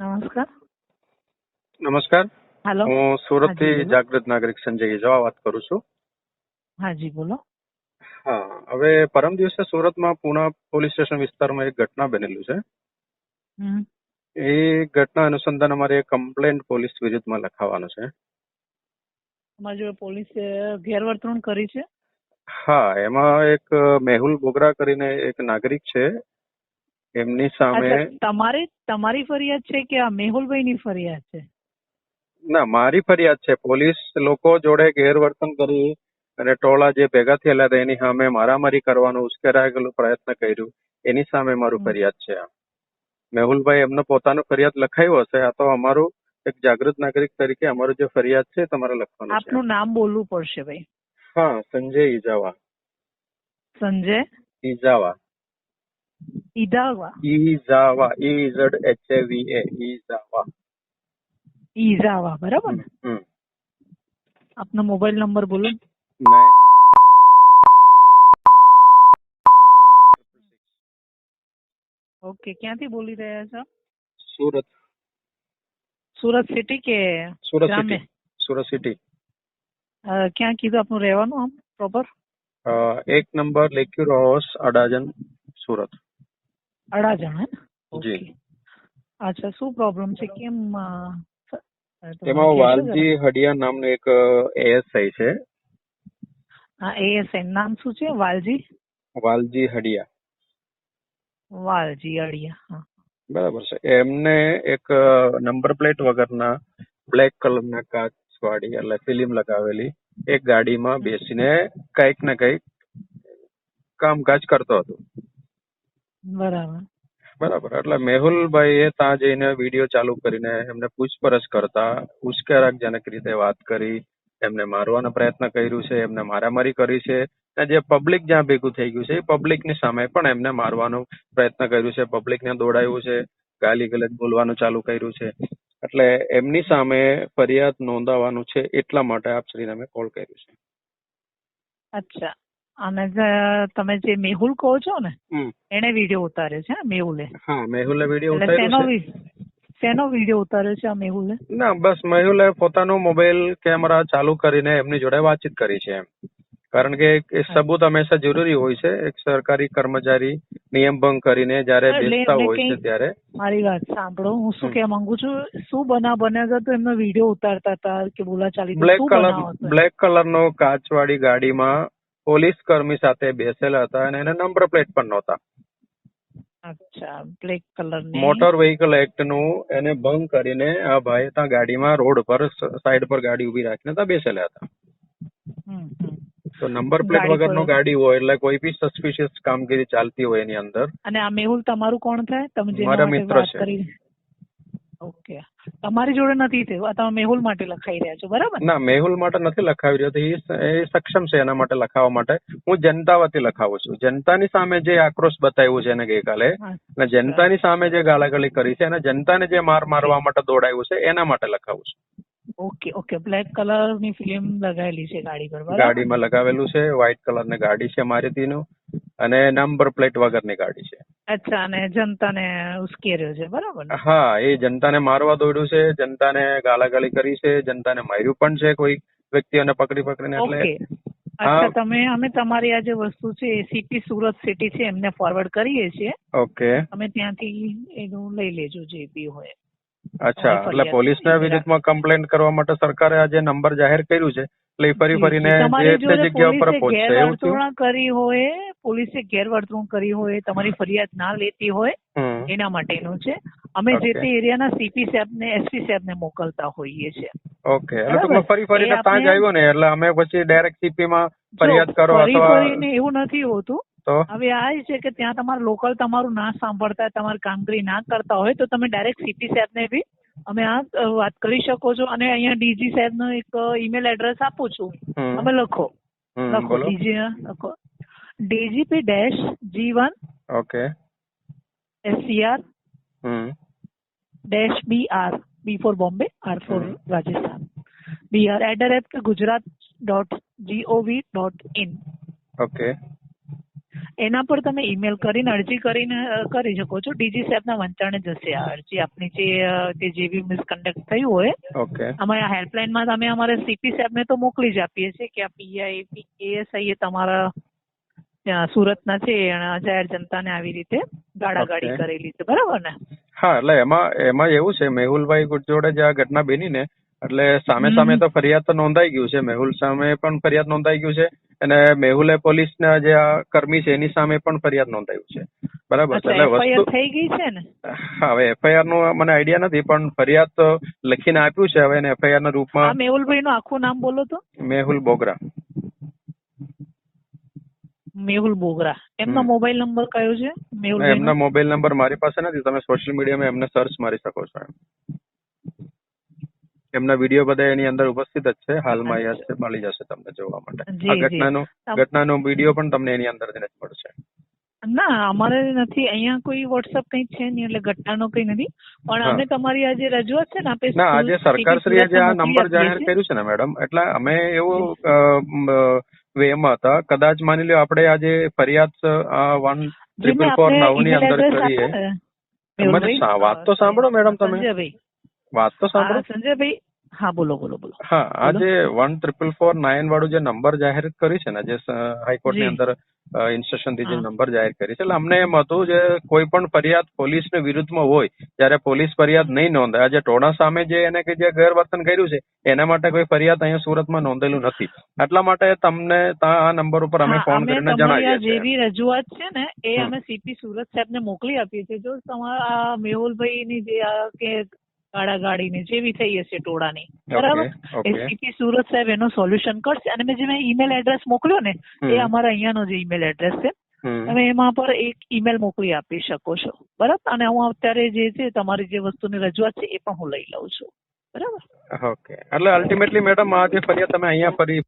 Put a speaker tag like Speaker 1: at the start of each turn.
Speaker 1: નમસ્કાર.
Speaker 2: નમસ્કાર.
Speaker 1: હેલો.
Speaker 2: હું
Speaker 1: સુરતથી
Speaker 2: જાગૃત નાગરિક સંજય ઇજાવા વાત કરું છું.
Speaker 1: હાજી બોલો.
Speaker 2: હા હવે પરમ દિવસે સુરતમાં પુણા પોલીસ સ્ટેશન વિસ્તારમાં એક ઘટના બનેલું છે. એ ઘટના અનુસંધાન અમારે કમ્પ્લેન્ટ પોલીસ વિરુદ્ધમાં લખાવાનું છે.
Speaker 1: તમારી જોડે પોલીસે ગેરવર્તણૂક કરી છે?
Speaker 2: હા એમાં એક મેહુલ બોગરા કરીને એક નાગરિક છે. એમની સામે
Speaker 1: તમારી તમારી ફરિયાદ છે કે આ મેહુલભાઈની ફરિયાદ છે?
Speaker 2: ના મારી ફરિયાદ છે. પોલીસ લોકો જોડે ગેરવર્તન કરી અને ટોળા જે ભેગા થયેલા હતા એની સામે મારામારી કરવાનો ઉશ્કેરાયેલો પ્રયત્ન કર્યું. એની સામે મારું ફરિયાદ છે મેહુલભાઈ એમનો પોતાનો ફરિયાદ લખાયો હશે? આ તો અમારું એક જાગૃત નાગરિક તરીકે અમારું જે ફરિયાદ છે તમારે લખવાનું છે.
Speaker 1: આપનું નામ બોલવું પડશે ભાઈ.
Speaker 2: હા Sanjay Ezhava.
Speaker 1: Sanjay?
Speaker 2: Ezhava.
Speaker 1: Ezhava
Speaker 2: Izawa. E Z H A V A Izawa.
Speaker 1: Ezhava બરાબર? ને આપનો મોબાઈલ નંબર બોલો. ઓકે ક્યાંથી બોલી રહ્યા છો?
Speaker 2: સુરત.
Speaker 1: સુરત સિટી કે
Speaker 2: સુરત સિટી. સુરત સિટી.
Speaker 1: ક્યાં કીધું આપનું રહેવાનું આમ પ્રોપર
Speaker 2: એક નંબર લેક્યુર હાઉસ અડાજન સુરત.
Speaker 1: અડાજણ
Speaker 2: જણા
Speaker 1: ઓકે અચ્છા શું પ્રોબ્લેમ છે? કેમ તેમાં
Speaker 2: વાલજી હડિયા નામનો એક એએસઆઈ છે.
Speaker 1: હા એએસઆઈ નામ શું છે? વાલજી?
Speaker 2: વાલજી હડિયા.
Speaker 1: વાલજી હડિયા હા.
Speaker 2: બરાબર છે. એમને એક નંબર પ્લેટ વગરના બ્લેક કલરના કાચ વાળી એટલે ફિલ્મ લગાવેલી એક ગાડીમાં બેસીને કંઈક ને કંઈક કામકાજ કરતો હતો.
Speaker 1: બરાબર.
Speaker 2: બરાબર. એટલે મેહુલભાઈએ ત્યાં જઈને વીડિયો ચાલુ કરીને એમને પૂછપરછ કરતા ઉશ્કેરાકજનક રીતે વાત કરી એમને મારવાનો પ્રયત્ન કર્યું છે એમને મારામારી કરી છે અને જે પબ્લિક જ્યાં ભેગું થઈ ગયું છે એ પબ્લિકની સામે પણ એમને મારવાનો પ્રયત્ન કર્યું છે પબ્લિકને દોડાયું છે ગાલી ગલત બોલવાનું ચાલુ કર્યું છે. એટલે એમની સામે ફરિયાદ નોંધાવવાનું છે એટલા માટે આપ શ્રીને મેં કોલ કર્યો છે.
Speaker 1: અચ્છા. અને તમે જે મેહુલ કહો છો ને એને વીડિયો ઉતાર્યો છે મેહુલે.
Speaker 2: હા મેહુલે વીડિયો ઉતાર્યો છે.
Speaker 1: શેનો વીડિયો ઉતાર્યો છે આ મેહુલે?
Speaker 2: ના બસ મેહુલે પોતાનો મોબાઈલ કેમેરા ચાલુ કરીને એમની જોડે વાતચીત કરી છે એમ. કારણ કે એ સબૂત હંમેશા જરૂરી હોય છે. એક સરકારી કર્મચારી નિયમ ભંગ કરીને જ્યારે બેસતા હોય છે ત્યારે.
Speaker 1: મારી વાત સાંભળો હું શું. કહેવા માંગુ છું શું બના બન્યા હતા તો એમનો વીડિયો ઉતારતા હતા કે બોલા ચાલી
Speaker 2: બ્લેક કલર બ્લેક કલરનો કાચવાળી ગાડીમાં પોલીસ કર્મી સાથે બેસેલા હતા અને એને નંબર પ્લેટ પણ નહોતા.
Speaker 1: અચ્છા બ્લેક કલર
Speaker 2: મોટર વેહિકલ એક્ટનું એને ભંગ કરીને આ ભાઈ ત્યાં ગાડીમાં રોડ પર સાઈડ પર ગાડી ઊભી રાખીને ત્યાં બેસેલા હતા. તો નંબર પ્લેટ
Speaker 1: વગર
Speaker 2: નો ગાડી હોય એટલે કોઈ બી સસ્પિશિયસ કામગીરી ચાલતી હોય એની અંદર.
Speaker 1: અને આ મેહુલ તમારું કોણ થાય? તમે
Speaker 2: મારા મિત્ર છે.
Speaker 1: ઓકે તમારી જોડે નથી થયું. તમે મેહુલ માટે લખાઈ રહ્યા છો બરાબર? ના
Speaker 2: મેહુલ માટે નથી લખાવી રહ્યો. એ સક્ષમ છે એના માટે લખાવવા માટે. હું જનતા વતી લખાવું છું. જનતાની સામે જે આક્રોશ બતાવ્યું છે એને ગઈકાલે અને જનતાની સામે જે ગાળાગાળી કરી છે અને જનતાને જે માર મારવા માટે દોડાયું છે એના માટે લખાવું છું.
Speaker 1: ઓકે ઓકે બ્લેક કલરની ફિલ્મ લગાવેલી છે ગાડી પર
Speaker 2: ગાડીમાં લગાવેલું છે. વ્હાઇટ કલરની ગાડી છે મારુતિનું. અને નંબર પ્લેટ વગરની ગાડી છે.
Speaker 1: અચ્છા અને જનતાને ઉશ્કેર્યો છે બરાબર ને?
Speaker 2: હા એ જનતાને મારવા દોડ્યું છે જનતાને ગાળાગાળી કરી છે જનતાને માર્યું પણ છે કોઈ વ્યક્તિઓને પકડી પકડીને એટલે
Speaker 1: અચ્છા તમે અમે તમારી આ જે વસ્તુ છે સીપી સુરત સિટી છે એમને ફોરવર્ડ કરીએ છીએ.
Speaker 2: ઓકે.
Speaker 1: તમે ત્યાંથી એનું લઈ લેજો જે બી હોય.
Speaker 2: અચ્છા એટલે પોલીસના વિરુદ્ધમાં કમ્પ્લેન્ટ કરવા માટે સરકારે આ જે નંબર જાહેર કર્યું છે એટલે ફરી ફરીને
Speaker 1: જે
Speaker 2: તે જગ્યા ઉપર પહોંચશે એવું
Speaker 1: કરી હોય પોલીસે ગેરવર્તણૂક કરી હોય તમારી ફરિયાદ ના લેતી હોય એના માટેનું છે. અમે જે તે એરિયાના સીપી સાહેબને એસપી સાહેબને મોકલતા હોઈએ છીએ
Speaker 2: ઓકે. એટલે
Speaker 1: બરાબર.
Speaker 2: ફરી ફરીને ત્યાં જ આવ્યો ને એટલે અમે પછી ડાયરેક્ટ સીપી માં ફરિયાદ કરો
Speaker 1: ફરી ફરીને એવું નથી હોતું. હવે આ છે કે ત્યાં તમારું લોકલ તમારું ના સાંભળતા તમારી કામગીરી ના કરતા હોય તો તમે ડાયરેક્ટ સીપી સાહેબને બી અમે આ વાત કરી શકો છો. અને અહીંયા ડીજી સાહેબનો એક ઈમેલ એડ્રેસ આપું છું.
Speaker 2: તમે
Speaker 1: અમે લખો લખો ડીજી લખો. DGP dash G one
Speaker 2: okay
Speaker 1: SCR
Speaker 2: hum
Speaker 1: dash B R B four Bombay R four. Rajasthan B R at the rate Gujarat dot GOV dot in
Speaker 2: okay
Speaker 1: એના પર તમે ઈમેલ કરીને અરજી કરીને કરી શકો છો. ડીજી સાહેબના વંચાણે જશે આ અરજી. આપની જે તે જે બી મિસકન્ડક્ટ થયું હોય
Speaker 2: ઓકે
Speaker 1: અમારા હેલ્પલાઇનમાં તમે અમારે સીપી સાહેબને તો મોકલી જ આપીએ છીએ કે આ પીઆઈ એએસઆઈ એ તમારા સુરતના છે જાહેર જનતાને આવી રીતે ગાડાગાડી કરેલી છે. બરાબર ને?
Speaker 2: હા એટલે એમાં એમાં એવું છે મેહુલભાઈ જોડે જે આ ઘટના બની ને એટલે સામે સામે તો ફરિયાદ તો નોંધાઈ ગયું છે. મેહુલ સામે પણ ફરિયાદ નોંધાઈ ગયું છે અને મેહુલે પોલીસના જે આ કર્મી છે એની સામે પણ ફરિયાદ નોંધાયું છે. બરાબર છે. એટલે વસ્તુ
Speaker 1: થઈ ગઈ છે ને?
Speaker 2: હા હવે એફઆઈઆરનું મને આઈડિયા નથી પણ ફરિયાદ લખીને આપ્યું છે હવે એને એફઆઈઆર ના રૂપમાં.
Speaker 1: મેહુલભાઈ નું આખું નામ બોલો તો.
Speaker 2: મેહુલ બોગરા.
Speaker 1: મેહુલ બોગરા. એમનો મોબાઈલ નંબર કયો છે? મેહુલ
Speaker 2: એમનો મોબાઈલ નંબર મારી પાસે નથી. તમે સોશિયલ મીડિયામાં એમને સર્ચ મારી શકો છો એમ. એમના વીડિયો બધા એની અંદર ઉપસ્થિત જ છે. હાલમાં છે. મળી જશે તમને જોવા માટે. આ ઘટનાનો ઘટનાનો વીડિયો પણ તમને એની અંદર જ મળશે.
Speaker 1: ના અમારે નથી. અહીંયા કોઈ વોટ્સઅપ કઈ છે નહીં એટલે ઘટનાનો કઈ નથી. પણ અમે તમારી આ જે રજૂઆત છે ને આપે
Speaker 2: ના આજે
Speaker 1: સરકાર
Speaker 2: સરકારશ્રીએ જે આ નંબર જાહેર કર્યું છે ને મેડમ એટલે અમે એવું વેમાં હતા. કદાચ માની લો આપણે આજે ફરિયાદ વન
Speaker 1: ત્રિપલ
Speaker 2: ટ્રિપલ ફોર
Speaker 1: નવની
Speaker 2: અંદર કરીએ. વાત તો સાંભળો મેડમ તમે. વાત તો સાંભળો.
Speaker 1: સંજયભાઈ હા બોલો બોલો બોલો.
Speaker 2: હા આ જે વન ટ્રિપલ ફોર નાઇન વાળું જે નંબર જાહેર કરી છે ને જે
Speaker 1: હાઈકોર્ટની
Speaker 2: અંદર ઇન્સ્ટ્રક્શનથી જે નંબર જાહેર કરી છે એટલે અમને એમ હતું જે કોઈ પણ ફરિયાદ પોલીસની વિરુદ્ધમાં હોય ત્યારે પોલીસ ફરિયાદ નહીં નોંધાય આજે ટોણા સામે જે એને કે જે ગેરવર્તન કર્યું છે એના માટે કોઈ ફરિયાદ અહીંયા સુરતમાં નોંધેલું નથી. એટલા માટે તમને આ નંબર ઉપર અમે ફોન કરીને જણાવીએ છીએ.
Speaker 1: બી રજૂઆત છે ને એ અમે સીપી સુરત સાહેબને મોકલી આપીએ છીએ. જો તમારા મેહુલભાઈની જે આ કે ગાડાગાડીની જેવી થઈ હશે ટોળાની. બરાબર
Speaker 2: ઓકે
Speaker 1: એ
Speaker 2: ઓકે.
Speaker 1: સીપી સુરત સાહેબ એનો સોલ્યુશન કરશે. અને મેં જે મેં ઈમેલ એડ્રેસ મોકલ્યો ને એ અમારા અહીંયાનો જે ઈમેલ એડ્રેસ છે. તમે એમાં પર એક ઈમેલ મોકલી આપી શકો છો. બરાબર? અને હું અત્યારે જે છે તમારી જે વસ્તુની રજૂઆત છે એ પણ હું લઈ લઉં છું. બરાબર?
Speaker 2: ઓકે. એટલે અલ્ટિમેટલી મેડમ આ જે ફરિયાદ તમે અહીંયા ફરી